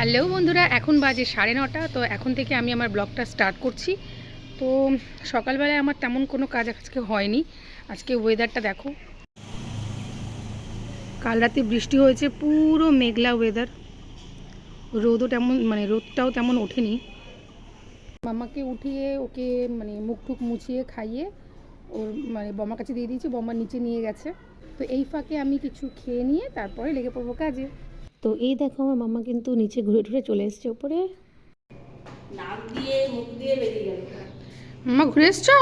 Hello বন্ধুরা, এখন বাজে সাড়ে নটা, তো এখন থেকে আমি আমার ব্লগটা স্টার্ট করছি। তো সকালবেলায় আমার তেমন কোনো কাজ আজকে হয়নি। আজকে ওয়েদারটা দেখো। কাল রাতে বৃষ্টি হয়েছে, পুরো মেঘলা ওয়েদার রোদও তেমন মানে রোদটাও তেমন ওঠেনি। মামাকে উঠিয়ে ওকে মানে মুখ টুক মুছিয়ে খাইয়ে ওর মানে বমার কাছে দিয়ে দিয়েছি বম্মার নিচে নিয়ে গেছে। তো এই ফাঁকে আমি কিছু খেয়ে নিয়ে তারপরে লেগে পড়ব কাজে। তো এই দেখো আমার মামা কিন্তু নিচে ঘুরে ঘুরে চলে এসছে উপরে। নাক দিয়ে মুখ দিয়ে বেরিয়ে গেল। মামা ঘুরে এসছো?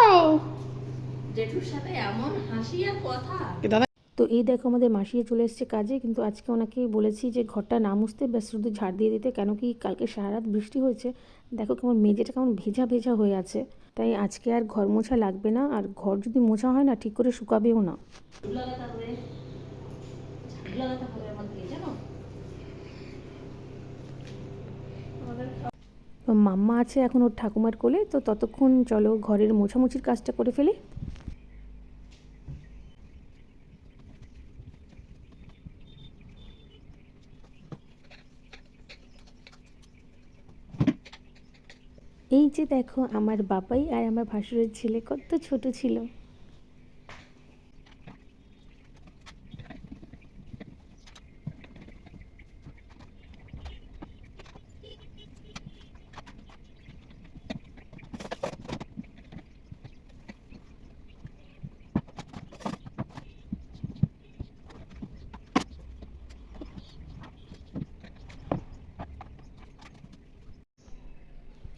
জেঠুর সাথে এমন হাসি আর কথা। দাদা তো এই দেখো আমাদের মাসিয়ে চলে এসছে কাজে কিন্তু আজকে ওনাকে বলেছি যে ঘরটা না মুছতে ব্যাস শুধু ঝাড় দিয়ে দিতে কেন কি কালকে সারা রাত বৃষ্টি হয়েছে। দেখো কেমন মেঝেটা কেমন ভেজা ভেজা হয়ে আছে। তাই আজকে আর ঘর মোছা লাগবে না আর ঘর যদি মোছা হয় না ঠিক করে শুকাবেও না ঝাড়ু লাগাতে হবে ঝাড়ু লাগাতে হবে আমাকে জানো আমাদের তো মাম্মা আছে এখন ওর ঠাকুমার কোলে, তো ততক্ষণ চলো ঘরের মোছামুছির কাজটা করে ফেলি। এই যে দেখো, আমার বাবাই আর আমার ভাসুরের ছেলে কত ছোট ছিল।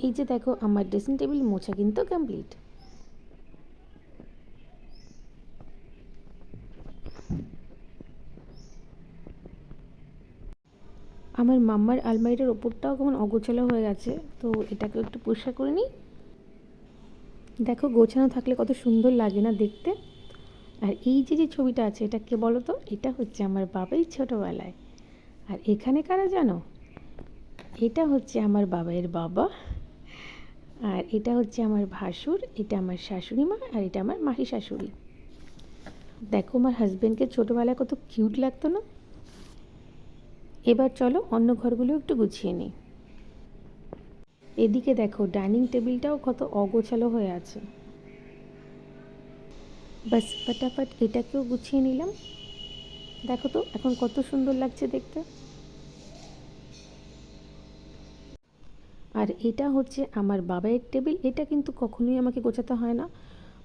এই যে দেখো, আমার ড্রেসিং টেবিল মোছা কিন্তু কমপ্লিট আমার মাম্মার আলমারিটার ওপরটাও কেমন অগোছালো হয়ে গেছে, তো এটাকে একটু পরিষ্কার করে নিই। দেখো, গোছানো থাকলে কত সুন্দর লাগে না দেখতে। আর এই যে যে ছবিটা আছে, এটা কে বলো তো? এটা হচ্ছে আমার বাবাই ছোটোবেলায়। আর এখানে কারা জানো? এটা হচ্ছে আমার বাবাইয়ের বাবা। আর এটা হচ্ছে আমার ভাসুর, এটা আমার শাশুড়ি মা, আর এটা আমার মাসি শাশুড়ি। দেখো, আমার হাজব্যান্ডকে ছোটোবেলায় কত কিউট লাগতো না? এবার চলো অন্য ঘরগুলো একটু গুছিয়ে নিই। এদিকে দেখো ডাইনিং টেবিলটাও কত অগোছালো হয়ে আছে। বাস, ফটাফট এটাকেও গুছিয়ে নিলাম। দেখো তো, এখন কত সুন্দর লাগছে দেখতে। আর এটা হচ্ছে আমার বাবাইয়ের টেবিল, এটা কিন্তু কখনোই আমাকে গোছাতে হয় না।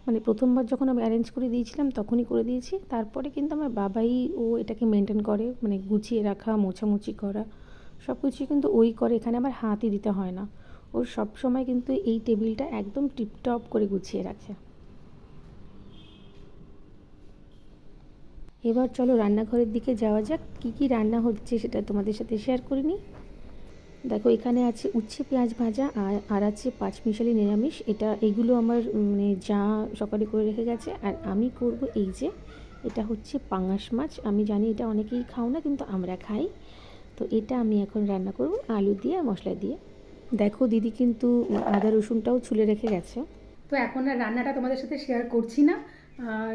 মানে প্রথমবার যখন আমি অ্যারেঞ্জ করে দিয়েছিলাম, তখনই করে দিয়েছি। তারপরে কিন্তু আমার বাবাই ও এটাকে মেনটেন করে মানে গুছিয়ে রাখা, মোছামুছি করা সব কিছুই কিন্তু ওই করে। এখানে আমার হাতই দিতে হয় না। ও সব সময় কিন্তু এই টেবিলটা একদম টিপটপ করে গুছিয়ে রাখে। এবার চলো রান্নাঘরের দিকে যাওয়া যাক। কী কী রান্না হচ্ছে সেটা তোমাদের সাথে শেয়ার করে নিই। দেখো, এখানে আছে উচ্ছে, পেঁয়াজ ভাজা আর আর আছে পাঁচমিশালি নিরামিষ। এটা, এগুলো আমার মানে যা সকালে করে রেখে গেছে। আর আমি করব এই যে, এটা হচ্ছে পাঙাশ মাছ। আমি জানি এটা অনেকেই খাও না, কিন্তু আমরা খাই। তো এটা আমি এখন রান্না করব, আলু দিয়ে আর মশলা দিয়ে। দেখো, দিদি কিন্তু আদা রসুনটাও ছুলে রেখে গেছে। তো এখন আর রান্নাটা তোমাদের সাথে শেয়ার করছি না।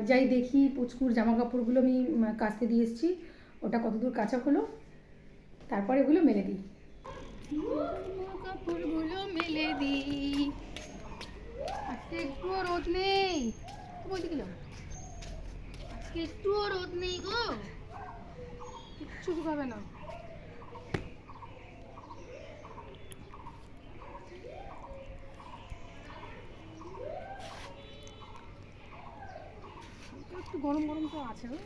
যাই দেখি, পুচকুর জামা কাপড়গুলো আমি কাচতে দিয়ে এসেছি। ওটা কতদূর কাঁচা হলো? তারপরে এগুলো মেলে দিই। কাপড়গুলো মেলে দিই আজকে একটুও রোদ নেই বলতে গেলাম আজকে একটুও রোদ নেই গো কিচ্ছু শুকাবে না একটু গরম গরম তো আছে না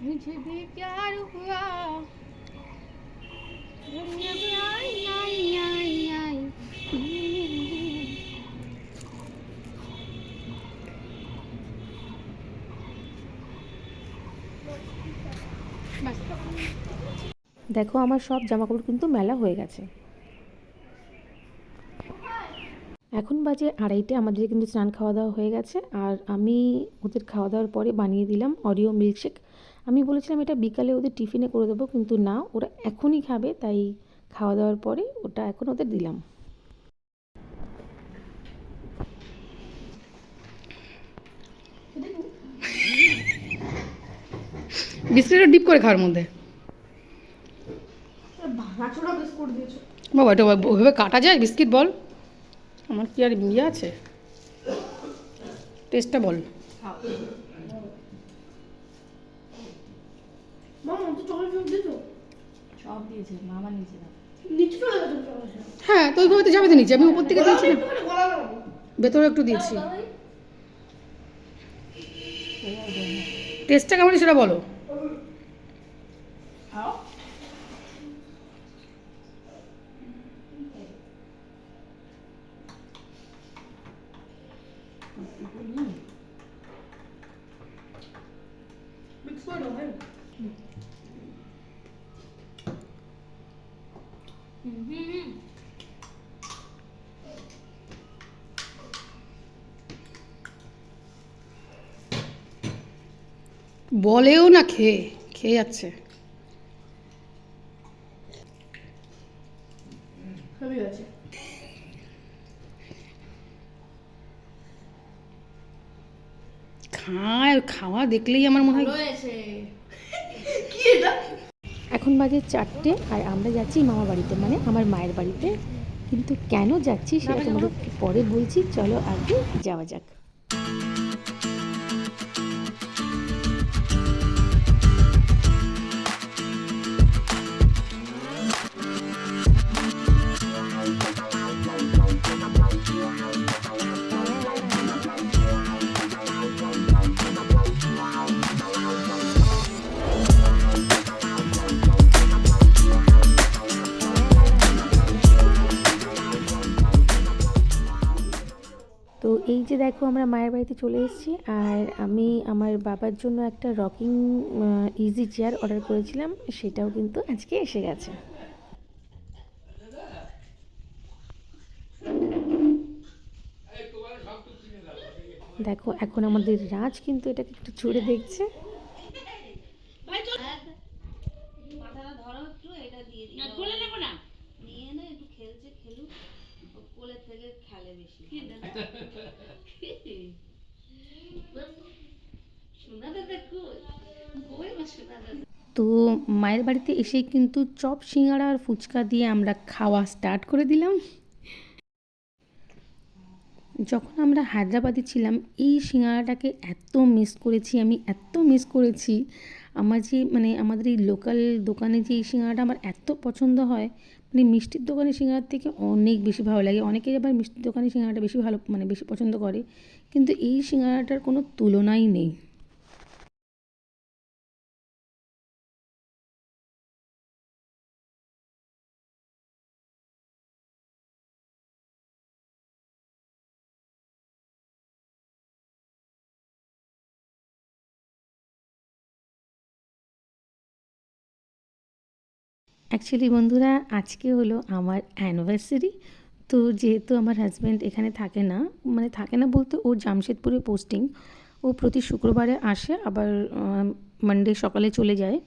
मुझे भी प्यार हुआ দেখো আমার সব জামাকাপড় কিন্তু মেলা হয়ে গেছে। এখন বাজে আড়াইটে আমাদের কিন্তু স্নান খাওয়া দাওয়া হয়ে গেছে, আর আমি ওদের খাওয়া দাওয়ার পরে বানিয়ে দিলাম অরিও মিল্কশেক আমি বলেছিলাম এটা বিকালে ওদের টিফিনে করে দেবো কিন্তু না ওরা এখনই খাবে তাই খাওয়া দাওয়ার পরে ওটা এখন ওদের দিলাম। বিস্কুটটা ডিপ করে খাওয়ার মধ্যে। ভাঙাচোরা বিস্কুট দিয়েছ। বাবা এটা ওইভাবে কাটা যায়? বিস্কিট বল। আমার কি আর ইয়ে আছে? টেস্টটা বল মামা তো চকলেট ফ্লেভার দিয়েছ সব দিয়েছে মামা নিচে হ্যাঁ তো ওইভাবে তো যাবে তো নিচে আমি উপর থেকে দিয়েছি ভেতরে একটু দিয়েছি টেস্টটা কেমন সেটা বলো খাও মিক্স করে দাও হ্যাঁ হুম হুম হুম বলেও না খেয়ে খেয়ে যাচ্ছে। খায় খাওয়া দেখলেই আমার মনে হয় এখন বাজে চারটে আর আমরা যাচ্ছি মামা বাড়িতে মানে আমার মায়ের বাড়িতে। কিন্তু কেন যাচ্ছি সেটা তোমাদের পরে বলছি চলো আগে যাওয়া যাক। দেখো আমরা মায়ের বাড়িতে চলে এসেছি আর আমি আমার বাবার জন্য একটা রকিং ইজি চেয়ার অর্ডার করেছিলাম। সেটাও কিন্তু আজকে এসে গেছে। দেখো এখন আমাদের রাজ কিন্তু এটাকে একটু ছুড়ে দেখছে। মাথাটা ধরো একটু এটা দিয়ে দিই কোলে নেব না। নিয়ে নে একটু খেলছে খেলুক। ও কোলের থেকে খেলে বেশি শোনাতে দেখো কই মা শোনাতে তো মায়ের বাড়িতে এসে কিন্তু চপ সিঙ্গাড়া আর ফুচকা দিয়ে আমরা খাওয়া স্টার্ট করে দিলাম। যখন আমরা হায়দ্রাবাদে ছিলাম, এই সিঙ্গাড়াটাকে এত মিস করেছি, আমি এত মিস করেছি। আমার যে মানে আমাদের এই লোকাল দোকানে যে এই সিঙ্গাড়াটা আমার এত পছন্দ হয় মানে মিষ্টির দোকানে সিঙ্গাড়ার থেকে অনেক বেশি ভালো লাগে। অনেকে আবার মিষ্টির দোকানে সিঙ্গাড়াটা বেশি ভালো মানে বেশি পছন্দ করে। কিন্তু এই সিঙ্গাড়াটার কোনো তুলনাই নেই। অ্যাকচুয়ালি বন্ধুরা, আজকে হলো আমার অ্যানিভার্সারি তো যেহেতু আমার হাজব্যান্ড এখানে থাকে না মানে থাকে না বলতে ও জামশেদপুরে পোস্টিং ও প্রতি শুক্রবারে আসে, আবার মানডে সকালে চলে যায়।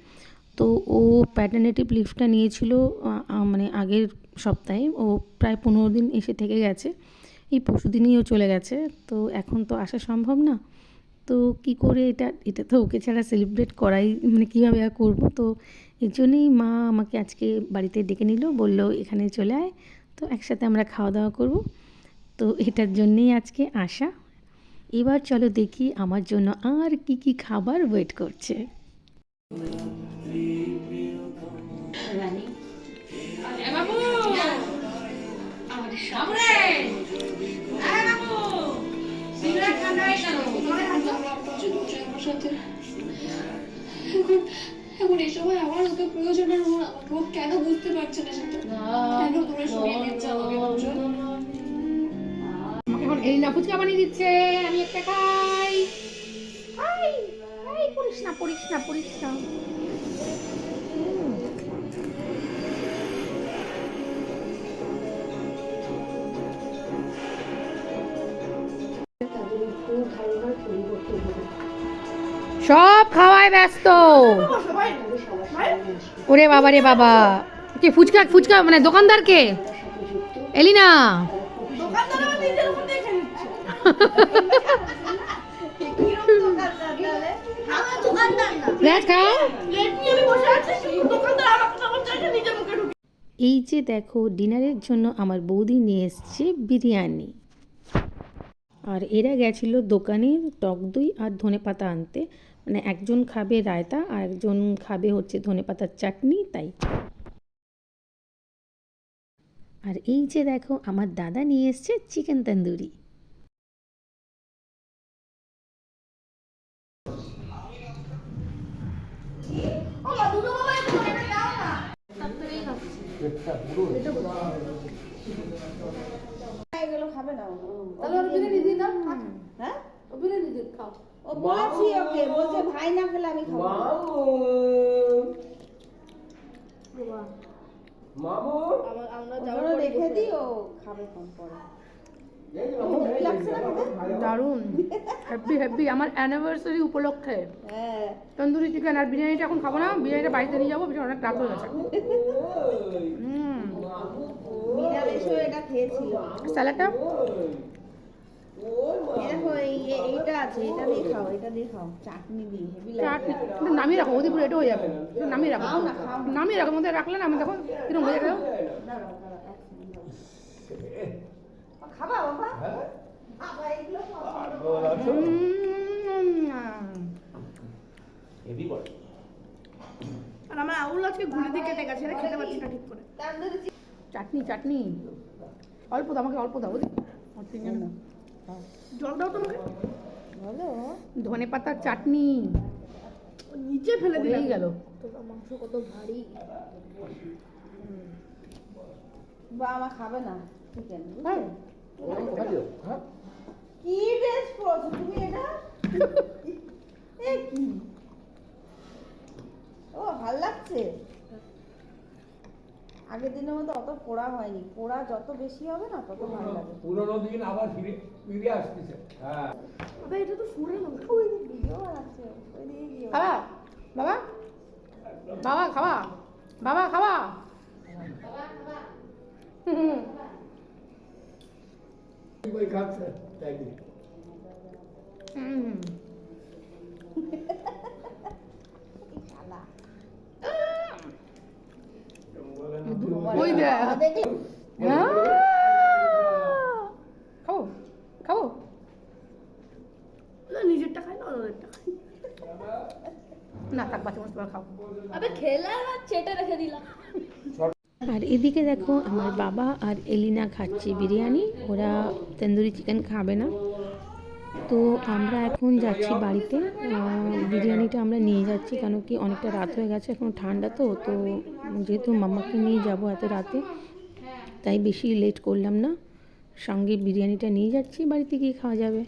তো ও প্যাটার্নেটিভ লিভটা নিয়েছিল মানে আগের সপ্তাহে। ও প্রায় পনেরো দিন এসে থেকে গেছে। এই পরশু দিনই ও চলে গেছে। তো এখন তো আসা সম্ভব না। তো কি করে এটা এটা তো ওকে ছাড়া সেলিব্রেট করাই মানে কীভাবে আর করব? তো এর জন্যই মা আমাকে আজকে বাড়িতে ডেকে নিল বলল এখানে চলে আয় তো একসাথে আমরা খাওয়া দাওয়া করব। তো এটার জন্যেই আজকে আসা। এবার চলো দেখি আমার জন্য আর কি কি খাবার ওয়েট করছে। এখন এই সময় আমার ওকে প্রয়োজনের ওর আমাকে ও কেন বুঝতে পারছে না সেটা? কেন দূরে সরিয়ে দিচ্ছে আমাকে আমাকে এখন এই না ফুচকা বানিয়ে দিচ্ছে। আমি একটা খাই। আই আই পড়িস না পড়িস না পড়িস না। সব খাওয়ায় ব্যস্ত। ওরে বাবা রে বাবা। কে ফুচকা ফুচকা মানে দোকানদারকে? এলি না দোকানদার আমার নিজের উপর দেখে নিচ্ছে আমার দোকানদার না রাজ খাও। প্লেট নিয়ে আমি বসে আছি দোকানদার আমার কথা বলছে নিজের মুখে ঢুকে এই যে দেখো, ডিনারের জন্য আমার বৌদি নিয়ে এসছে বিরিয়ানি। আর এরা গেছিল দোকানে টক দই আর ধনেপাতা আনতে। মানে একজন খাবে রায়তা আর একজন খাবে হচ্ছে ধনে পাতার চাটনি, তাই। আর এই যে দেখো, আমার দাদা নিয়ে এসছে চিকেন তন্দুরি ও মা দুটো বাবা একটু এটা দাও না এগুলো খাবে না ও। তাহলে ওর বিরিয়ানি দিয়ে দাও হ্যাঁ ও বিরিয়ানি দিয়ে খাও ও বলেছি ওকে বলছে ভাই না খেলে আমি খাব না। আমার রেখে দিই ও খাবে কোন পরে। ভোক লাগছে না খেতে? দারুণ। হ্যাপি হ্যাপি আমার অ্যানিভার্সারি উপলক্ষে। হ্যাঁ। তন্দুরি চিকেন আর বিরিয়ানিটা এখন খাব না। বিরিয়ানিটা বাড়িতে নিয়ে যাব অনেক রাত হয়ে গেছে। স্যালাডটা? দেখো এইটা আছে এটা দিয়ে খাও এটা দিয়ে খাও। চাটনি দিয়ে হেভি চাটনি নামিয়ে রাখো ওদিকে এটা হয়ে যাবে। নামিয়ে রাখো। নামিয়ে রাখো মধ্যে রাখলে না আমি কীরকম হয়ে গেল। খাবা বাবা। আর আমার আউল আজকে ঘুরে দিয়ে কেটে গেছে এটা খেতে পারছি না ঠিক করে। চাটনি চাটনি। অল্প দাও আমাকে অল্প দাও বুঝলি জল দাও তোমাকে। বলো। ধনে পাতার চাটনি। নিচে ফেলে দিলাম। গেল। তোমার মাংস কত ভারী। বা আমার খাবে না। চিকেন হ্যাঁ। কি ড্রেস পরছো তুমি এটা? এ কি? ও ভালো লাগছে? আগের দিনের মতো অত পোড়া হয়নি। পোড়া যত বেশি হবে না তত ভালো লাগে। পুরোনো দিন আবার ফিরে ফিরে আসতেছে। হ্যাঁ। বাবা এটা তো সুরের মাংস ওই ভিডিও বানাচ্ছে ওই দিকে খাবা? বাবা? বাবা খাবা? বাবা খাবা? হুম। ওই খাচ্ছে হুম। এই শালা। ওই দে দেখলে আহ! খাব খাব না নিজেরটা খাই না ওদেরটা খাই। না থাক বাচ্চা মানুষ তোমরা খাও। আবে খেলা চেটে রেখে দিলাম। আর এদিকে দেখো আমার বাবা আর এলিনা খাচ্ছে বিরিয়ানি। ওরা তন্দুরি চিকেন খাবে না। তো আমরা এখন যাচ্ছি বাড়িতে। বিরিয়ানিটা আমরা নিয়ে যাচ্ছি কেন কি অনেকটা রাত হয়ে গেছে এখন ঠান্ডা তো তো যেহেতু মামাকে নিয়ে যাব এত রাতে, তাই বেশি লেট করলাম না। সঙ্গে বিরিয়ানিটা নিয়ে যাচ্ছি, বাড়িতে গিয়ে খাওয়া যাবে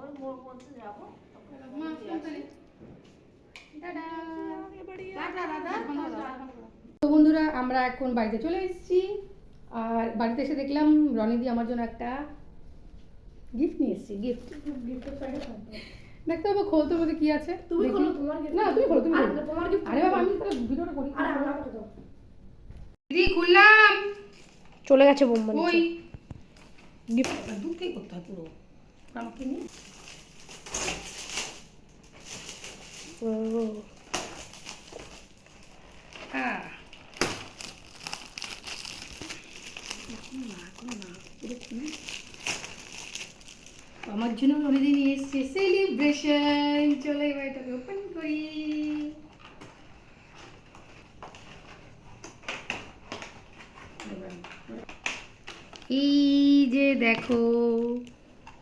ওই মোড় পর্যন্ত যাব তো বন্ধুরা আমরা এখন বাড়িতে চলে এসেছি। আর বাড়িতে এসে দেখলাম রনিদি আমার জন্য একটা গিফট নিয়ে এসেছি। গিফট দেখতে হবে খোলতে মধ্যে কি আছে। তুমি খোলো, তোমার না তুমি খোলো তুমি তোমার আরে বাবা আমি তাহলে ভিডিওটা করি। আরে আমাকে দাও। দিদি খুললাম। চলে গেছে বোম্বা ওই গিফট করতে হয় পুরো। আমাকে নিয়ে। হ্যাঁ আমার জন্য অনেকদিন নিয়ে এসছে সেলিব্রেশন চলে এবার এটাকে ওপেন করি। এই যে দেখো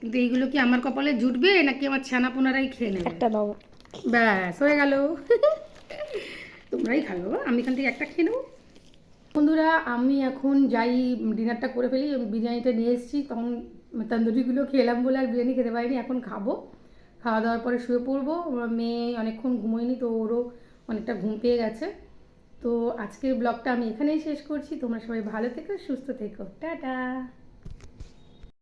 কিন্তু এইগুলো কি আমার কপালে জুটবে নাকি আমার ছানা পোনারাই খেয়ে নেবে? একটা দাও। ব্যাস হয়ে গেল। তোমরাই খাবে বাবা আমি এখান থেকে একটা খেয়ে নেব। বন্ধুরা আমি এখন যাই ডিনারটা করে ফেলি বিরিয়ানিটা নিয়ে এসেছি তখন তন্দুরিগুলো খেলাম বলে আর বিরিয়ানি খেতে পারিনি এখন খাব। খাওয়া দাওয়ার পরে শুয়ে পড়ব। মেয়ে অনেকক্ষণ ঘুমোয়নি, তো ওরও অনেকটা ঘুম পেয়ে গেছে। তো আজকের ব্লগটা আমি এখানেই শেষ করছি। তোমরা সবাই ভালো থেকো, সুস্থ থেকো। টাটা!